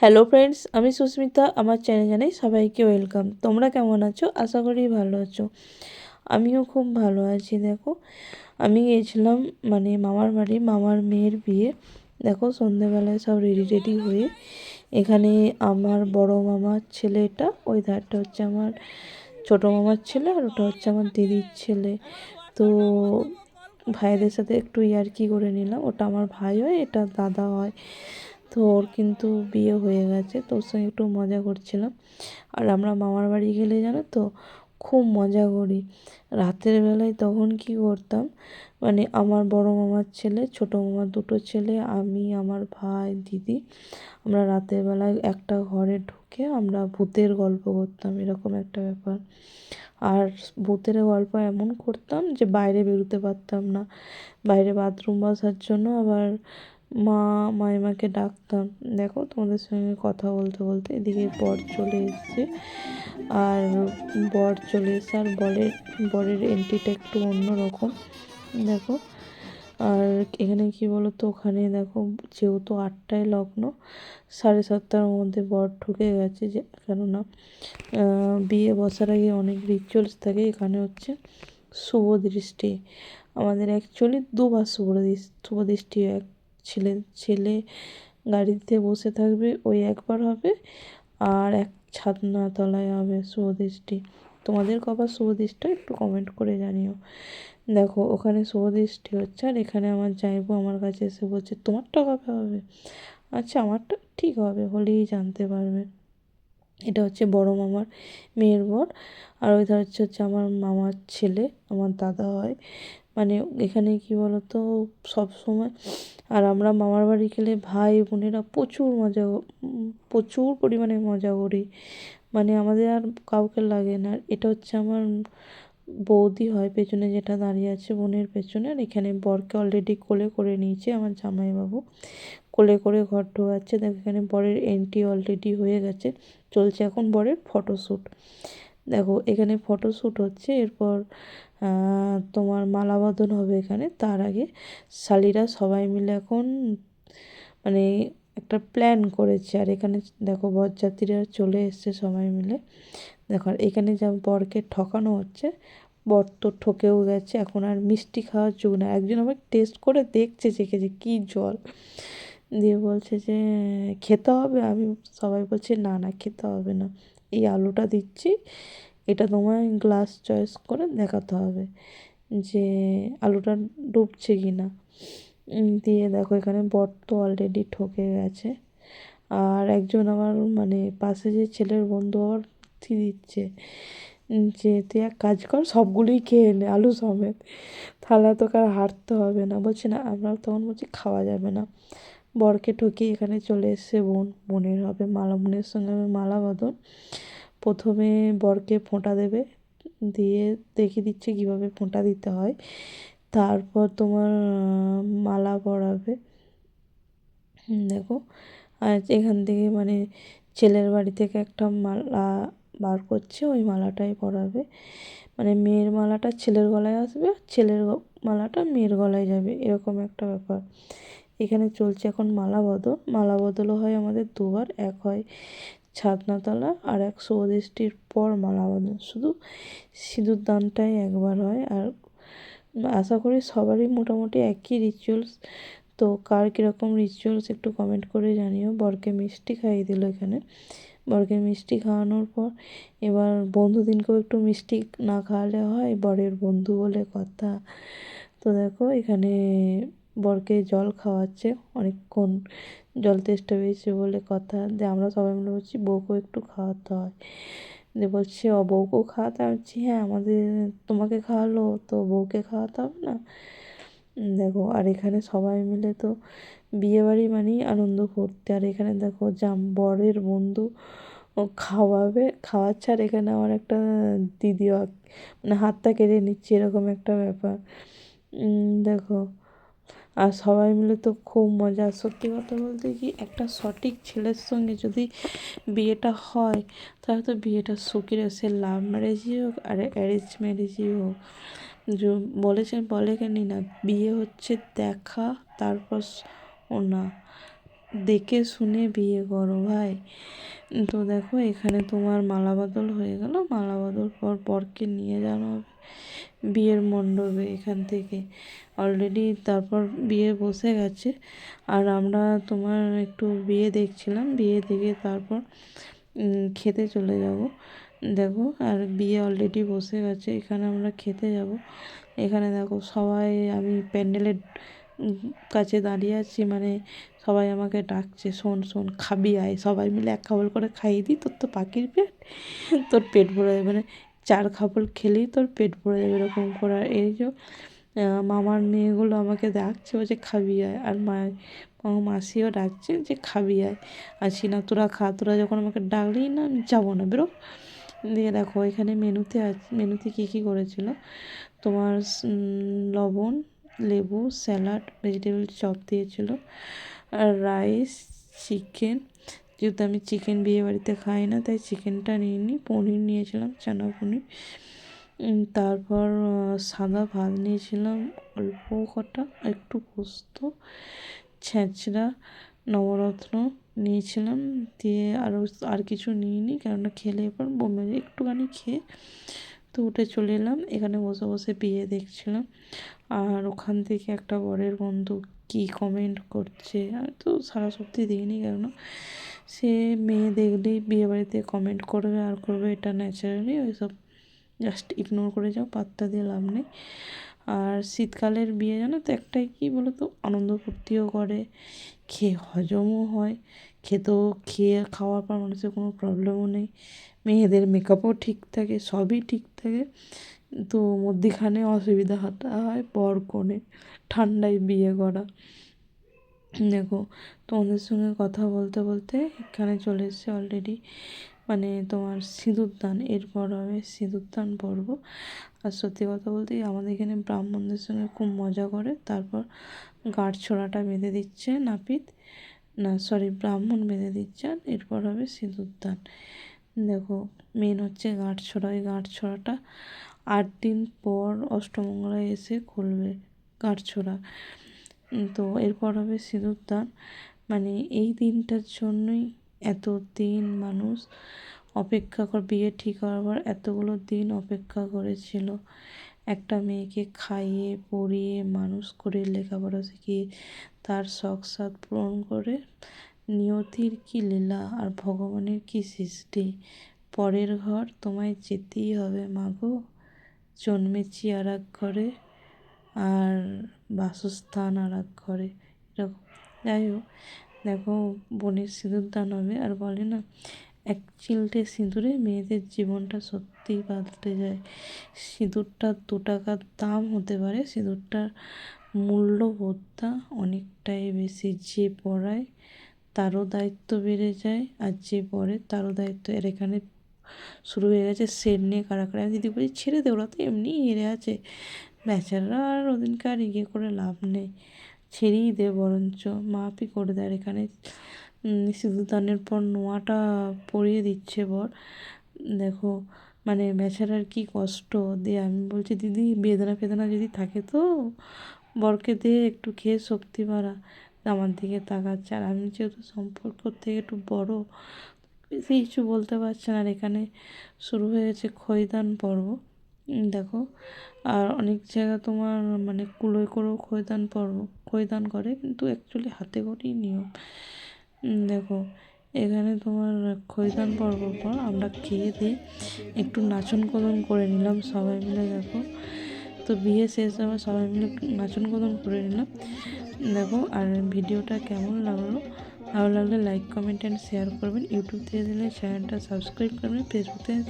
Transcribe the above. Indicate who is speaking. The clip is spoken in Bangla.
Speaker 1: হ্যালো ফ্রেন্ডস আমি সুস্মিতা, আমার চ্যানেল জানাই সবাইকে ওয়েলকাম তোমরা কেমন আছো? আশা করি ভালো আছো। আমিও খুব ভালো আছি, দেখো। আমি গিয়েছিলাম মানে মামার বাড়ি, মামার মেয়ের বিয়ে। দেখো, সন্ধেবেলায় সব রেডি রেডি হয়ে এখানে আমার বড় মামার ছেলেটা, ওই ধারটা হচ্ছে আমার ছোটো মামার ছেলে আর ওটা হচ্ছে আমার দিদির ছেলে। তো ভাইদের সাথে একটু ইয়ার্কি করে নিলাম। ওটা আমার ভাই হয়, এটা দাদা হয়। তো ওর কিন্তু বিয়ে হয়ে গেছে, তো ওর সঙ্গে একটু মজা করছিলাম। আর আমরা মামার বাড়ি গেলে জানো তো, খুব মজা করি। রাতের বেলায় তখন কী করতাম মানে আমার বড় মামার ছেলে, ছোটো মামার দুটো ছেলে, আমি, আমার ভাই, দিদি, আমরা রাতের বেলায় একটা ঘরে ঢুকে আমরা ভূতের গল্প করতাম, এরকম একটা ব্যাপার। আর ভূতের গল্প এমন করতাম যে বাইরে বেরোতে পারতাম না। বাইরে বাথরুম বসার জন্য আবার মা, মাইমাকে ডাকতাম। দেখো, তোমাদের সঙ্গে কথা বলতে বলতে এদিকে বর চলে এসছে। আর বর চলে এসছে, আর বরের বরের এন্ট্রিটা একটু অন্যরকম। দেখো, আর এখানে কি বলো তো ওখানে দেখো, যেহেতু আটটায় লগ্ন, সাড়ে সাতটার মধ্যে বর ঢুকে গেছে যে, কেননা বিয়ে বসার আগে অনেক রিচুয়ালস থাকে, এখানে হচ্ছে শুভ দৃষ্টি। আমাদের অ্যাকচুয়ালি দুবার শুভ শুভ দৃষ্টি এক ছেলে ছেলে গাড়িতে বসে থাকবে, ওই একবার হবে আর এক ছাদনা তলায় হবে শুভদৃষ্টি। তোমাদের কবার শুভদৃষ্টি একটু কমেন্ট করে জানিও। দেখো, ওখানে শুভদৃষ্টি হচ্ছে আর এখানে আমার যাইবো আমার কাছে এসে বলছে, তোমারটা কবে হবে? আচ্ছা আমারটা ঠিক হবে, হলেই জানতে পারবে। এটা হচ্ছে বড় মামার মেয়ের বর আর ওইটা হচ্ছে হচ্ছে আমার মামার ছেলে, আমার দাদা হয়। মানে এখানে কী বলতো, সব সময়। আর আমরা মামার বাড়ি গেলে ভাই বোনেরা প্রচুর মজা প্রচুর পরিমাণে মজা করি। মানে আমাদের আর কাউকে লাগে না। আর এটা হচ্ছে আমার বৌদি হয় পেছনে যেটা দাঁড়িয়ে আছে বোনের পেছনে। আর এখানে বরকে অলরেডি কোলে করে নিয়েছে আমার জামাইবাবু। কোলে করে ঘর ঢোকাচ্ছে। দেখ এখানে বরের এন্ট্রি অলরেডি হয়ে গেছে। চলছে এখন বরের ফটোশ্যুট দেখো, এখানে ফটোশ্যুট হচ্ছে, এরপর তোমার মালাবদল হবে এখানে। তার আগে শালিরা সবাই মিলে এখন মানে একটা প্ল্যান করেছে। আর এখানে দেখো, বরযাত্রীরা চলে এসছে সবাই মিলে। দেখো, আর এখানে যা বরকে ঠকানো হচ্ছে, বর তো ঠকেও গেছে। এখন আর মিষ্টি খাওয়ার যুগ না। একজন আবার টেস্ট করে দেখছে চেখে যে কী জল দিয়ে বলছে যে, খেতে হবে? আমি সবাই বলছে, না না, খেতে হবে না। এই আলুটা দিচ্ছি। এটা তোমায় গ্লাস চয়েস করে দেখাতে হবে যে আলুটা ডুবছে কি না দিয়ে দেখো এখানে বট তো অলরেডি ঠকে গেছে। আর একজন আমার মানে পাশে যে ছেলের বন্ধু আবার দিচ্ছে যে তুই এক কাজ কর, সবগুলোই খেয়ে নে, আলু সমেত। থালা তোকে আর হাঁটতে হবে না। বলছে, না, আমরা তখন বলছি খাওয়া যাবে না। বরকে ঠকিয়ে এখানে চলে এসছে বোন। বোনের হবে মালা, বোনের সঙ্গে আমি মালা বাঁধন প্রথমে বরকে ফোঁটা দেবে, দিয়ে দেখিয়ে দিচ্ছে কীভাবে ফোঁটা দিতে হয়। তারপর তোমার মালা পরাবে। দেখো। আর এখান থেকে মানে ছেলের বাড়ি থেকে একটা মালা বার করছে, ওই মালাটাই পরাবে। মানে মেয়ের মালাটা ছেলের গলায় আসবে ছেলের মালাটা মেয়ের গলায় যাবে, এরকম একটা ব্যাপার। এখানে চলছে এখন মালা বদল মালা বদলও হয় আমাদের দুবার এক হয় ছাদনাতলা আর এক শুভদৃষ্টির পর মালা বদল শুধু সিঁদুর দানটাই একবার হয় আর আশা করি সবারই মোটামুটি একই রিচুয়ালস তো কার কীরকম রিচুয়ালস একটু কমেন্ট করে জানিও। বরকে মিষ্টি খাইয়ে দিল এখানে। বরকে মিষ্টি খাওয়ানোর পর এবার বন্ধুদিনকেও একটু মিষ্টি না খাওয়ালে হয়, বরের বন্ধু বলে কথা। তো দেখো এখানে বরকে জল খাওয়াচ্ছে, অনেকক্ষণ জল তেষ্টা পেয়েছে বলে কথা। যে আমরা সবাই মিলে বলছি, বউকেও একটু খাওয়াতে হয়। যে বলছে, ও বউকেও খাওয়াতে বলছি হ্যাঁ আমাদের তোমাকে খাওয়ালো, তো বউকে খাওয়াতে হবে না? দেখো, আর এখানে সবাই মিলে তো বিয়েবাড়ি মানেই আনন্দ করতে। আর এখানে দেখো, জাম, বরের বন্ধু খাওয়াবে, খাওয়াচ্ছে। আর এখানে আমার একটা দিদিও মানে হাতটা কেড়ে নিচ্ছে, এরকম একটা ব্যাপার। দেখো আর সবাই মিলে তো খুব মজা। সত্যি কথা বলতে কি, একটা সঠিক ছেলের সঙ্গে যদি বিয়েটা হয়, তাহলে তো বিয়েটা সুখের সে লাভ ম্যারেজই হোক আর অ্যারেঞ্জ ম্যারেজই হোক। বলেছেন বলে কেন না বিয়ে হচ্ছে দেখা, তারপর ও না দেখে শুনে বিয়ে করো ভাই। তো দেখো, এখানে তোমার মালা বদল হয়ে গেল। মালা বদল পর বরকে নিয়ে যাওয়া হবে। বিয়ের মণ্ডপে এখান থেকে। অলরেডি তারপর বিয়ে বসে গেছে। আর আমরা তোমার একটু বিয়ে দেখছিলাম। বিয়ে দেখে তারপর খেতে চলে যাব। দেখো, আর বিয়ে অলরেডি বসে গেছে। এখানে আমরা খেতে যাব। এখানে দেখো, সবাই আমি প্যান্ডেলের কাছে দাঁড়িয়ে আছি। মানে সবাই আমাকে ডাকছে, শোন শোন, খাবি, আয়। সবাই মিলে এক খাবল করে খাইয়ে দিই। তোর তো পাখির পেট, তোর পেট ভরে মানে চার খাবল খেলেই তোর পেট ভরে যাবে এরকম করে। আর এই যে মামার মেয়েগুলো আমাকে ডাকছে বলছে খাবি আয়। আর মা মাসিও ডাকছে যে খাবি আয়। আছি না তোরা খা। তোরা যখন আমাকে ডাকলেই না, আমি যাব না বেরো। দিয়ে দেখো, এখানে মেনুতে আছে মেনুতে কী কী করেছিল? তোমার লবণ, লেবু, স্যালাড, ভেজিটেবল চপ দিয়েছিল। আর রাইস, চিকেন যেহেতু আমি চিকেন বিয়ে বাড়িতে খাই না, তাই চিকেনটা নিইনি, পনির নিয়েছিলাম, চানা পনির। তারপর সাদা ভাত নিয়েছিলাম, অল্প কটা, একটু পোস্ত, ছেঁচড়া, নবরত্ন নিয়েছিলাম, দিয়ে আরও আর কিছু নিইনি, কেননা খেলে এবার বমি একটুখানি খেয়ে তো উঠে চলে এলাম, এখানে বসে বসে বিয়ে দেখছিলাম। আর ওখান থেকে একটা বরের বন্ধু কী কমেন্ট করছে, আমি তো সারা সত্যি দিইনি কেননা সে মেয়ে দেখলেই বিয়ে বাড়িতে কমেন্ট করবে, আর করবে এটা ন্যাচারালি ওইসব জাস্ট ইগনোর করে যাও, পাত্তা দিয়ে লাভ নেই। আর শীতকালের বিয়ে জানো তো একটাই কী বলো তো আনন্দ ফুর্তিও করে, খেয়ে হজমও হয়, খেতেও খেয়ে খাওয়ার পর মানুষের কোনো প্রবলেমও নেই। মেয়েদের মেকআপও ঠিক থাকে, সবই ঠিক থাকে। তো মধ্যিখানে অসুবিধা হতে হয় বর কনে ঠান্ডায় বিয়ে করা। দেখো, তোমাদের সঙ্গে কথা বলতে বলতে এখানে চলে এসছে অলরেডি মানে তোমার সিঁদুরদান এরপর হবে সিঁদুরদান পর্ব। আর সত্যি কথা বলতে আমাদের এখানে ব্রাহ্মণদের সঙ্গে খুব মজা করে। তারপর গাঁট ছোড়াটা বেঁধে দিচ্ছে নাপিত। না সরি ব্রাহ্মণ বেঁধে দিচ্ছে আর এরপর হবে সিঁদুরদান দেখো মেন হচ্ছে গাঁট ছোড়া। ওই গাঁট ছোড়াটা আট দিন পর অষ্টমঙ্গলায় এসে খুলবে গাঁট ছোড়া। তো এরপর হবে সিঁদুরদান মানে এই দিনটার জন্যই এত দিন মানুষ অপেক্ষা কর, বিয়ে ঠিক হওয়ার পর এতগুলো দিন অপেক্ষা করেছিল। একটা মেয়েকে খাইয়ে, পড়িয়ে মানুষ করে লেখাপড়া শিখিয়ে তার শখ সাধ পূরণ করে নিয়তির কি লীলা আর ভগবানের কি সৃষ্টি? পরের ঘর তোমায় যেতেই হবে মাগো জন্মেছি আর এক ঘরে। আর বাসস্থান আর এক ঘরে, এরকম। যাই হোক, দেখো বোনের সিঁদুর দান হবে। আর বলে না, এক চিলটে সিঁদুরে মেয়েদের জীবনটা সত্যিই পাল্টে যায়। সিঁদুরটা দু টাকার দাম হতে পারে। সিঁদুরটার মূল্যবোধটা অনেকটাই বেশি। যে পড়ায় তারও দায়িত্ব বেড়ে যায়, আর যে পড়ে তারও দায়িত্ব। এর এখানে শুরু হয়ে গেছে সেট নিয়ে কাড়াকাড়ি আমি দিদি বলি, ছেড়ে দে, ওরা তো এমনিই হেরে আছে। বেচারা আর ওদিনকার ইয়ে করে লাভ নেই। ছেড়েই দে বরঞ্চ মাপই করে দেয়। এখানে সিঁদুরদানের পর নোয়াটা পরিয়ে দিচ্ছে বর। দেখো মানে বেচারার কি কষ্ট। দিয়ে আমি বলছি, দিদি, বেদনা ফেদনা যদি থাকে তো বরকে দে, একটু খেয়ে শক্তি বাড়া। আমার দিকে তাকাচ্ছে। আর আমি যেহেতু সম্পর্ক থেকে একটু বড় কিছু বলতে পারছে না। আর এখানে শুরু হয়ে গেছে খৈদান পর্ব। দেখো। আর অনেক জায়গা তোমার মানে কুলোয় করেও খৈদান পর্ব, খৈদান করে, কিন্তু অ্যাকচুয়ালি হাতে করেই নিয়ম। দেখো, এখানে তোমার খৈদান পর্ব পর আমরা খেয়ে দিয়ে একটু নাচন কদন করে নিলাম সবাই মিলে, দেখো। তো বিয়ে শেষ হবে সবাই মিলে নাচন কদন করে নিলাম। দেখো, আর ভিডিওটা কেমন লাগল? ভালো লাগলে লাইক কমেন্ট অ্যান্ড শেয়ার করবেন। ইউটিউব থেকে দিলে চ্যানেলটা সাবস্ক্রাইব করবেন। ফেসবুক থেকে